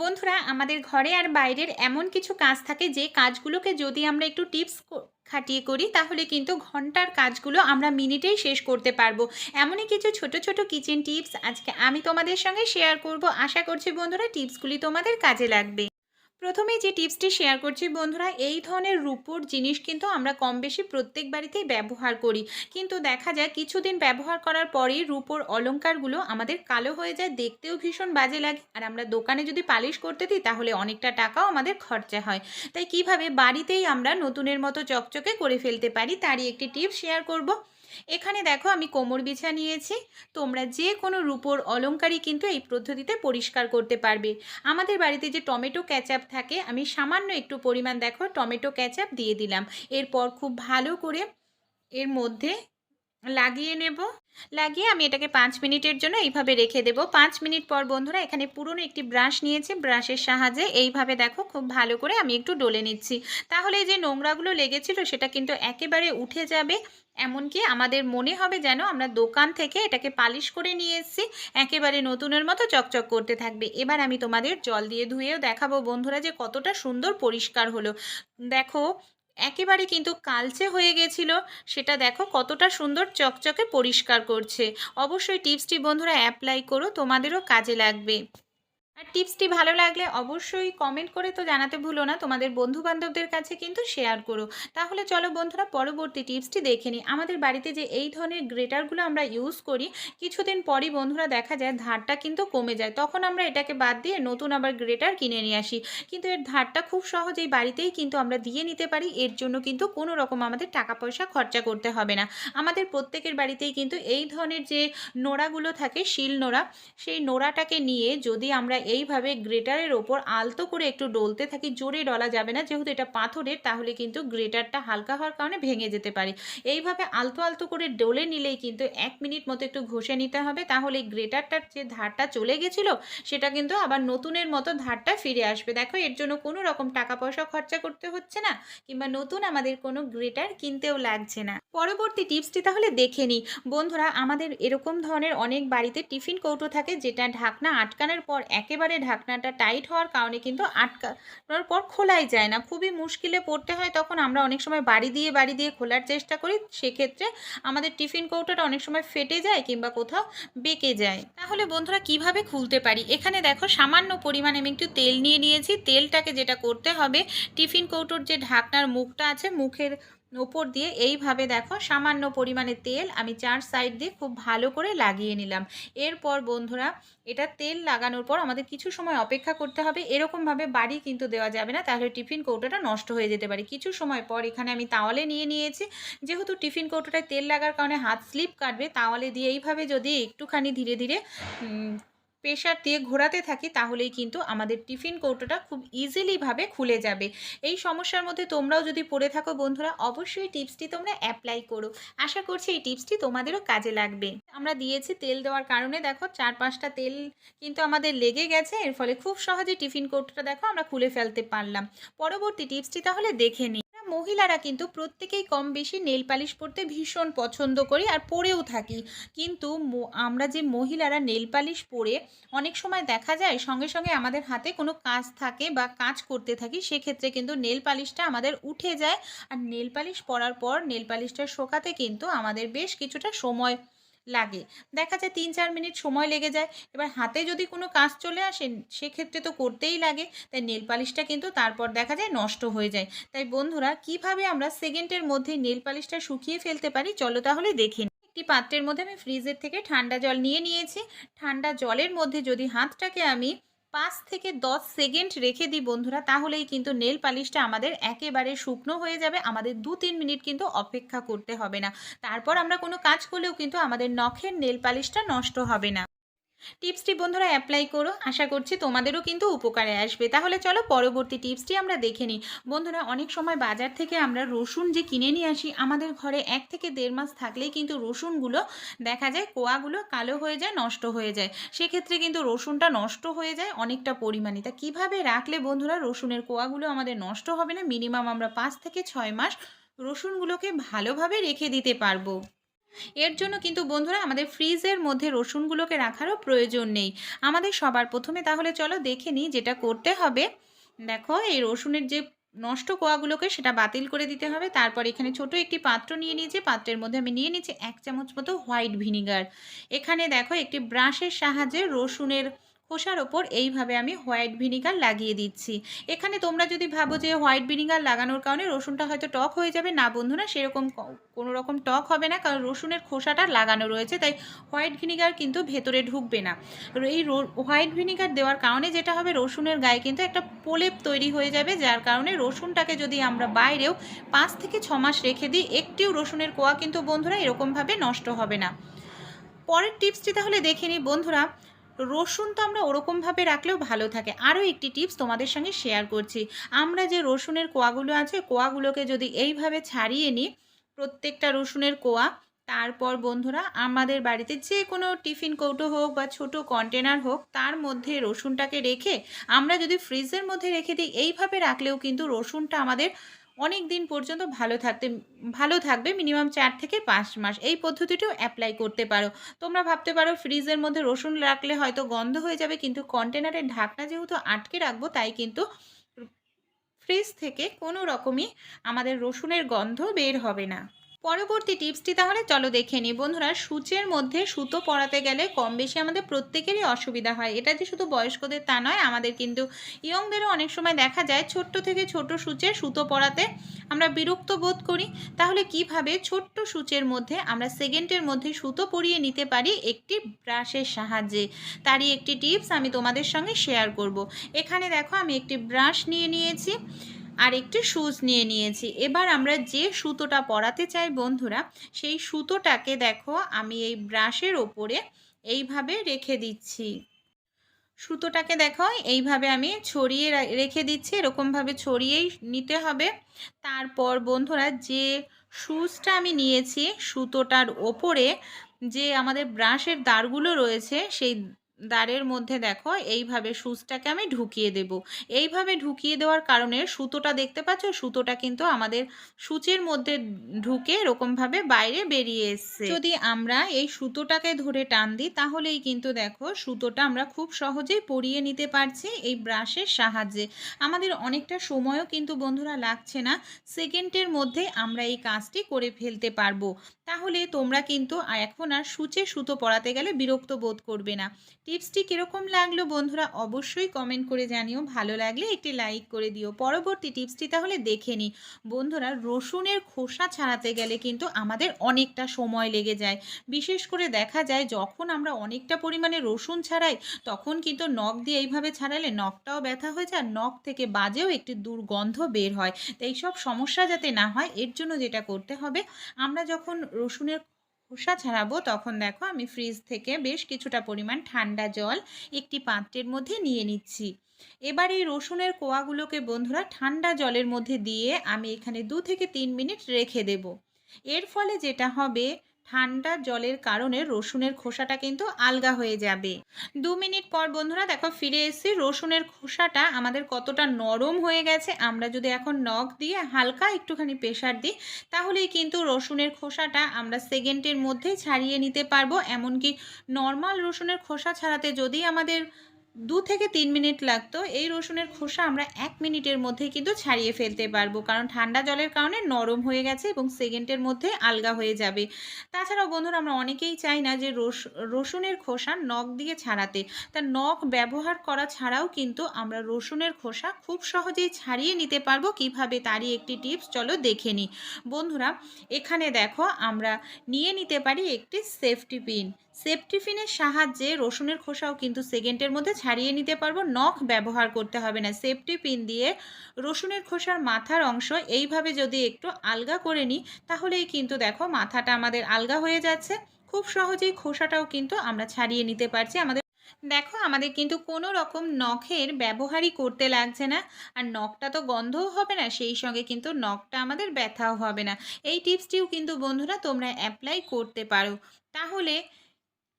বন্ধুরা, আমাদের ঘরে আর বাইরের এমন কিছু কাজ থাকে যে কাজগুলোকে যদি আমরা একটু টিপস খাটিয়ে করি, তাহলে কিন্তু ঘণ্টার কাজগুলো আমরা মিনিটেই শেষ করতে পারব। এমনই কিছু ছোট ছোট কিচেন টিপস আজকে আমি তোমাদের সঙ্গে শেয়ার করব। আশা করছি বন্ধুরা, টিপসগুলি তোমাদের কাজে লাগবে। প্রথমে যে টিপসটি শেয়ার করছি, বন্ধুরা, এই ধরনের রূপোর জিনিস কিন্তু আমরা কম বেশি প্রত্যেক বাড়িতেই ব্যবহার করি। কিন্তু দেখা যায়, কিছুদিন ব্যবহার করার পরেই রূপোর অলঙ্কারগুলো আমাদের কালো হয়ে যায়, দেখতেও ভীষণ বাজে লাগে। আর আমরা দোকানে যদি পালিশ করতে দিই, তাহলে অনেকটা টাকাও আমাদের খরচা হয়। তাই কীভাবে বাড়িতেই আমরা নতুনের মতো চকচকে করে ফেলতে পারি, তারই একটি টিপস শেয়ার করব। এখানে দেখো আমি কোমর বিছা নিয়েছি। তোমরা যে কোনো রূপোর অলংকারই কিন্তু এই পদ্ধতিতে পরিষ্কার করতে পারবে। আমাদের বাড়িতে যে টমেটো ক্যাচাপ থাকে, আমি সামান্য একটু পরিমাণ দেখো টমেটো ক্যাচাপ দিয়ে দিলাম। এরপর খুব ভালো করে এর মধ্যে লাগিয়ে নেব। লাগিয়ে আমি এটাকে পাঁচ মিনিটের জন্য এইভাবে রেখে দেব। পাঁচ মিনিট পর বন্ধুরা এখানে পুরনো একটি ব্রাশ নিয়েছি। ব্রাশের সাহায্যে এইভাবে দেখো খুব ভালো করে আমি একটু ডলে নিচ্ছি। তাহলে যে নোংরাগুলো লেগেছিল সেটা কিন্তু একেবারে উঠে যাবে। এমনকি আমাদের মনে হবে যেন আমরা দোকান থেকে এটাকে পালিশ করে নিয়ে এসেছি, একেবারে নতুনের মতো চকচক করতে থাকবে। এবার আমি তোমাদের জল দিয়ে ধুয়েও দেখাবো বন্ধুরা যে কতটা সুন্দর পরিষ্কার হলো। দেখো, একেবারে কিন্তু কালচে হয়ে গেছিল, সেটা দেখো কতটা সুন্দর চকচকে পরিষ্কার করছে। অবশ্যই টিপসটি বন্ধুরা অ্যাপ্লাই করো, তোমাদেরও কাজে লাগবে। আর টিপসটি ভালো লাগলে অবশ্যই কমেন্ট করে তো জানাতে ভুলো না। তোমাদের বন্ধু বান্ধবদের কাছে কিন্তু শেয়ার করো। তাহলে চলো বন্ধুরা, পরবর্তী টিপসটি দেখে নিই। আমাদের বাড়িতে যে এই ধরনের গ্রেটারগুলো আমরা ইউজ করি, কিছুদিন পরই বন্ধুরা দেখা যায় ধারটা কিন্তু কমে যায়। তখন আমরা এটাকে বাদ দিয়ে নতুন আবার গ্রেটার কিনে নিয়ে আসি। কিন্তু এর ধারটা খুব সহজেই বাড়িতেই কিন্তু আমরা দিয়ে নিতে পারি। এর জন্য কিন্তু কোনো রকম আমাদের টাকা পয়সা খরচা করতে হবে না। আমাদের প্রত্যেকের বাড়িতেই কিন্তু এই ধরনের যে নোড়াগুলো থাকে, শিল নোড়া, সেই নোড়াটাকে নিয়ে যদি আমরা এইভাবে গ্রেটারের ওপর আলতো করে একটু ডলতে থাকি, জোরে ডলা যাবে না। যেহেতু এটা পাথরের, তাহলে কিন্তু গ্রেটারটা হালকা হওয়ার কারণে ভেঙে যেতে পারে। এইভাবে আলতো আলতো করে ডলে নিলেই কিন্তু এক মিনিট মতো একটু ঘষে নিতে হবে। তাহলে গ্রেটারটার যে ধারটা চলে গেছিল, সেটা কিন্তু আবার নতুনের মতো ধারটা ফিরে আসবে। দেখো, এর জন্য কোনো রকম টাকা পয়সা খরচা করতে হচ্ছে না, কিংবা নতুন আমাদের কোনো গ্রেটার কিনতেও লাগছে না। পরবর্তী টিপসটি তাহলে দেখে নিই। বন্ধুরা, আমাদের এরকম ধরনের অনেক বাড়িতে টিফিন কৌটো থাকে, যেটা ঢাকনা আটকানোর পর একেবারে ঢাকনাটা টাইট হওয়ার কারণে কিন্তু আটকানোর পর খোলাই যায় না। খুবই মুশকিলে পড়তে হয়, তখন আমরা অনেক সময় বাড়ি দিয়ে বাড়ি দিয়ে খোলার চেষ্টা করি। সেক্ষেত্রে আমাদের টিফিন কৌটোটা অনেক সময় ফেটে যায় কিংবা কোথাও বেঁকে যায়। তাহলে বন্ধুরা, কীভাবে খুলতে পারি? এখানে দেখো, সামান্য পরিমাণে আমি একটু তেল নিয়ে নিয়েছি। তেলটাকে যেটা করতে হবে, টিফিন কৌটোর যে ঢাকনার মুখটা আছে, মুখের ওপর দিয়ে এইভাবে দেখো সামান্য পরিমাণে তেল আমি চার সাইড দিয়ে খুব ভালো করে লাগিয়ে নিলাম। এরপর বন্ধুরা, এটা তেল লাগানোর পর আমাদের কিছু সময় অপেক্ষা করতে হবে। এরকমভাবে বাড়ি কিন্তু দেওয়া যাবে না, তাহলে টিফিন কৌটোটা নষ্ট হয়ে যেতে পারে। কিছু সময় পর এখানে আমি তাওয়ালে নিয়ে নিয়েছি। যেহেতু টিফিন কৌটোটায় তেল লাগার কারণে হাত স্লিপ কাটবে, তাওয়ালে দিয়ে এইভাবে যদি একটুখানি ধীরে ধীরে প্রেশার দিয়ে ঘোরাতে থাকি, তাহলেই কিন্তু আমাদের টিফিন কৌটোটা খুব ইজিলিভাবে খুলে যাবে। এই সমস্যার মধ্যে তোমরাও যদি পড়ে থাকো বন্ধুরা, অবশ্যই টিপসটি তোমরা অ্যাপ্লাই করো। আশা করছি এই টিপসটি তোমাদেরও কাজে লাগবে। আমরা দিয়েছি তেল দেওয়ার কারণে দেখো চার পাঁচটা তেল কিন্তু আমাদের লেগে গেছে, এর ফলে খুব সহজে টিফিন কৌটোটা দেখো আমরা খুলে ফেলতে পারলাম। পরবর্তী টিপসটি তাহলে দেখে নিই মহিলারা কিন্তু প্রত্যেকেই কম বেশি নেল পালিশ পরতে ভীষণ পছন্দ করি আর পরেও থাকি। কিন্তু আমরা যে মহিলারা নেল পালিশ পরে অনেক সময় দেখা যায় সঙ্গে সঙ্গে আমাদের হাতে কোনো কাজ থাকে বা কাজ করতে থাকি, সেক্ষেত্রে কিন্তু নেল পালিশটা আমাদের উঠে যায়। আর নেল পালিশ পরার পর নেল পালিশটা শোকাতে কিন্তু আমাদের বেশ কিছুটা সময় লাগে। দেখা যায় তিন চার মিনিট সময় লেগে যায়। এবার হাতে যদি কোনো কাজ চলে আসে, সেক্ষেত্রে তো করতেই লাগে। তাই নেল পালিশটা কিন্তু তারপর দেখা যায় নষ্ট হয়ে যায়। তাই বন্ধুরা, কীভাবে আমরা সেকেন্ডের মধ্যে নেল পালিশটা শুকিয়ে ফেলতে পারি? চলো তাহলে দেখে একটি পাত্রের মধ্যে আমি ফ্রিজের থেকে ঠান্ডা জল নিয়ে নিয়েছি। ঠান্ডা জলের মধ্যে যদি হাতটাকে আমি পাঁচ থেকে দশ সেকেন্ড রেখে দিই বন্ধুরা, তাহলেই কিন্তু নেল পালিশটা আমাদের একেবারে শুকনো হয়ে যাবে। আমাদের দু তিন মিনিট কিন্তু অপেক্ষা করতে হবে না। তারপর আমরা কোনো কাজ করলেও কিন্তু আমাদের নখের নেল পালিশটা নষ্ট হবে না। টিপসটি বন্ধুরা অ্যাপ্লাই করো। আশা করছি তোমাদেরও কিন্তু উপকারে আসবে। তাহলে চলো পরবর্তী টিপসটি আমরা দেখে নিই। বন্ধুরা, অনেক সময় বাজার থেকে আমরা রসুন যে কিনে নিয়ে আসি, আমাদের ঘরে এক থেকে দেড় মাস থাকলেই কিন্তু রসুনগুলো দেখা যায় কোয়াগুলো কালো হয়ে যায়, নষ্ট হয়ে যায়। সেক্ষেত্রে কিন্তু রসুনটা নষ্ট হয়ে যায় অনেকটা পরিমাণে। তা কীভাবে রাখলে বন্ধুরা রসুনের কোয়াগুলো আমাদের নষ্ট হবে না? মিনিমাম আমরা পাঁচ থেকে ছয় মাস রসুনগুলোকে ভালোভাবে রেখে দিতে পারব। এর জন্য কিন্তু বন্ধুরা আমাদের ফ্রিজের মধ্যে রসুনগুলোকে রাখারও প্রয়োজন নেই। আমাদের সবার প্রথমে তাহলে চলো দেখে নিই যেটা করতে হবে। দেখো, এই রসুনের যে নষ্ট কোয়াগুলোকে সেটা বাতিল করে দিতে হবে। তারপর এখানে ছোট একটি পাত্র নিয়ে নিয়েছি। পাত্রের মধ্যে আমি নিয়ে নিয়েছি এক চামচ মতো হোয়াইট ভিনিগার। এখানে দেখো একটি ব্রাশের সাহায্যে রসুনের খোসার ওপর এইভাবে আমি হোয়াইট ভিনিগার লাগিয়ে দিচ্ছি। এখানে তোমরা যদি ভাবো যে হোয়াইট ভিনিগার লাগানোর কারণে রসুনটা হয়তো টক হয়ে যাবে, না বন্ধুরা, সেরকম কোনো রকম টক হবে না, কারণ রসুনের খোসাটা লাগানো রয়েছে, তাই হোয়াইট ভিনিগার কিন্তু ভেতরে ঢুকবে না। এই হোয়াইট ভিনিগার দেওয়ার কারণে যেটা হবে, রসুনের গায়ে কিন্তু একটা প্রলেপ তৈরি হয়ে যাবে, যার কারণে রসুনটাকে যদি আমরা বাইরেও পাঁচ থেকে ছ মাস রেখে দিই, একটিও রসুনের কোয়া কিন্তু বন্ধুরা এরকমভাবে নষ্ট হবে না। পরের টিপসটি তাহলে দেখে নিই বন্ধুরা রসুন তো আমরা ওরকমভাবে রাখলেও ভালো থাকে। আরও একটি টিপস তোমাদের সঙ্গে শেয়ার করছি। আমরা যে রসুনের কোয়াগুলো আছে, কোয়াগুলোকে যদি এইভাবে ছাড়িয়ে নিই, প্রত্যেকটা রসুনের কোয়া, তারপর বন্ধুরা আমাদের বাড়িতে যে কোনো টিফিন কৌটো হোক বা ছোট কন্টেনার হোক, তার মধ্যে রসুনটাকে রেখে আমরা যদি ফ্রিজের মধ্যে রেখে দিই, এইভাবে রাখলেও কিন্তু রসুনটা আমাদের অনেক দিন পর্যন্ত ভালো থাকতে, ভালো থাকবে মিনিমাম চার থেকে পাঁচ মাস। এই পদ্ধতিটিও অ্যাপ্লাই করতে পারো। তোমরা ভাবতে পারো ফ্রিজের মধ্যে রসুন রাখলে হয়তো গন্ধ হয়ে যাবে, কিন্তু কন্টেনারের ঢাকনা যেহেতু আটকে রাখব, তাই কিন্তু ফ্রিজ থেকে কোনো রকমই আমাদের রসুনের গন্ধ বের হবে না। পরবর্তী টিপসটি তাহলে চলো দেখে নিই। বন্ধুরা, সূচের মধ্যে সুতো পরাতে গেলে কম বেশি আমাদের প্রত্যেকেরই অসুবিধা হয়। এটা যে শুধু বয়স্কদের তা নয়, আমাদের কিন্তু ইয়ংদেরও অনেক সময় দেখা যায় ছোট্ট থেকে ছোট সূচে সুতো পরাতে আমরা বিরক্ত বোধ করি। তাহলে কীভাবে ছোট্ট সূচের মধ্যে আমরা সেকেন্ডের মধ্যে সুতো পরিয়ে নিতে পারি একটি ব্রাশের সাহায্যে? তারই একটি টিপস আমি তোমাদের সঙ্গে শেয়ার করব। এখানে দেখো, আমি একটি ব্রাশ নিয়ে নিয়েছি। আর একটি সুচ নিয়ে নিয়েছি। এবার আমরা যে সুতোটা পরাতে চাই বন্ধুরা, সেই সুতোটাকে দেখো আমি এই ব্রাশের ওপরে এইভাবে রেখে দিচ্ছি। সুতোটাকে দেখো এইভাবে আমি ছড়িয়ে রেখে দিচ্ছি, এরকমভাবে ছড়িয়েই নিতে হবে। তারপর বন্ধুরা যে সুচটা আমি নিয়েছি, সুতোটার ওপরে যে আমাদের ব্রাশের দাঁড়গুলো রয়েছে, সেই দাঁড়ের মধ্যে দেখো, এইভাবে সুচটাকে আমি ঢুকিয়ে দেব। এইভাবে ঢুকিয়ে দেওয়ার কারণে সুতোটা দেখতে পাচ্ছ? সুতোটা কিন্তু আমাদের সূচের মধ্যে ঢুকে এরকমভাবে বাইরে বেরিয়ে এসছে। যদি আমরা এই সুতোটাকে ধরে টান দিই, তাহলেই কিন্তু দেখো, সুতোটা আমরা খুব সহজেই পরিয়ে নিতে পারছি এই ব্রাশের সাহায্যে। আমাদের অনেকটা সময়ও কিন্তু বন্ধুরা লাগছে না, সেকেন্ডের মধ্যে আমরা এই কাজটি করে ফেলতে পারব। তাহলে তোমরা কিন্তু এখন আর সূচে সুতো পরাতে গেলে বিরক্ত বোধ করবে না। টিপসটি কীরকম লাগল বন্ধুরা অবশ্যই কমেন্ট করে জানিও। ভালো লাগলে একটি লাইক করে দিও। পরবর্তী টিপসটি তাহলে দেখে নিই। বন্ধুরা, রসুনের খোসা ছাড়াতে গেলে কিন্তু আমাদের অনেকটা সময় লেগে যায়। বিশেষ করে দেখা যায়, যখন আমরা অনেকটা পরিমাণে রসুন ছাড়াই, তখন কিন্তু নখ দিয়ে এইভাবে ছাড়ালে নখটাও ব্যথা হয়ে যায়, নখ থেকে বাজেও একটি দুর্গন্ধ বের হয়। তো এইসব সমস্যা যাতে না হয়, এর জন্য যেটা করতে হবে, আমরা যখন রসুনের খোসা ছাড়াবো, তখন দেখো আমি ফ্রিজ থেকে বেশ কিছুটা পরিমাণ ঠান্ডা জল একটি পাত্রের মধ্যে নিয়ে নিচ্ছি। এবার এই রসুনের কোয়াগুলোকে বন্ধুরা ঠান্ডা জলের মধ্যে দিয়ে আমি এখানে দু থেকে তিন মিনিট রেখে দেব। এর ফলে যেটা হবে ঠান্ডা জলের কারণে রসুনের খোসাটা কিন্তু আলগা হয়ে যাবে। দু মিনিট পর বন্ধুরা দেখো ফিরে এসে রসুনের খোসাটা আমাদের কতটা নরম হয়ে গেছে। আমরা যদি এখন নখ দিয়ে হালকা একটুখানি প্রেশার দিই, তাহলেই কিন্তু রসুনের খোসাটা আমরা সেকেন্ডের মধ্যেই ছাড়িয়ে নিতে পারব। এমনকি নর্মাল রসুনের খোসা ছাড়াতে যদি আমাদের দু থেকে তিন মিনিট লাগতো। এই রসুনের খোসা আমরা এক মিনিটের মধ্যে কিন্তু ছাড়িয়ে ফেলতে পারব। কারণ ঠান্ডা জলের কারণে নরম হয়ে গেছে এবং সেকেন্ডের মধ্যে আলগা হয়ে যাবে। তাছাড়াও বন্ধুরা, আমরা অনেকেই চাই না যে রস, রসুনের খোসা নখ দিয়ে ছাড়াতে। তা নখ ব্যবহার করা ছাড়াও কিন্তু আমরা রসুনের খোসা খুব সহজেই ছাড়িয়ে নিতে পারব। কীভাবে তারই একটি টিপস চলো দেখে নিই। বন্ধুরা, এখানে দেখো আমরা নিয়ে নিতে পারি একটি সেফটি পিন। সেফটি পিনের সাহায্যে রসুনের খোসাও কিন্তু সেকেন্ডের মধ্যে ছাড়িয়ে নিতে পারব। নখ ব্যবহার করতে হবে না। সেফটি পিন দিয়ে রসুনের খোসার মাথার অংশ এইভাবে যদি একটু আলগা করে নিই, তাহলেই কিন্তু দেখো মাথাটা আমাদের আলগা হয়ে যাচ্ছে। খুব সহজেই খোসাটাও কিন্তু আমরা ছাড়িয়ে নিতে পারছি। আমাদের দেখো, আমাদের কিন্তু কোনো রকম নখের ব্যবহারই করতে লাগছে না। আর নখটা তো গন্ধও হবে না, সেই সঙ্গে কিন্তু নখটা আমাদের ব্যথাও হবে না। এই টিপসটিও কিন্তু বন্ধুরা তোমরা অ্যাপ্লাই করতে পারো। তাহলে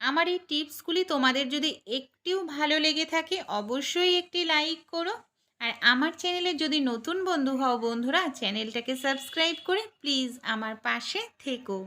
আমার এই টিপসগুলি তোমাদের যদি একটিও ভালো লেগে থাকে, অবশ্যই একটি লাইক করো। আর আমার চ্যানেলে যদি নতুন বন্ধু হও বন্ধুরা, চ্যানেলটাকে সাবস্ক্রাইব করে প্লিজ আমার পাশে থেকো।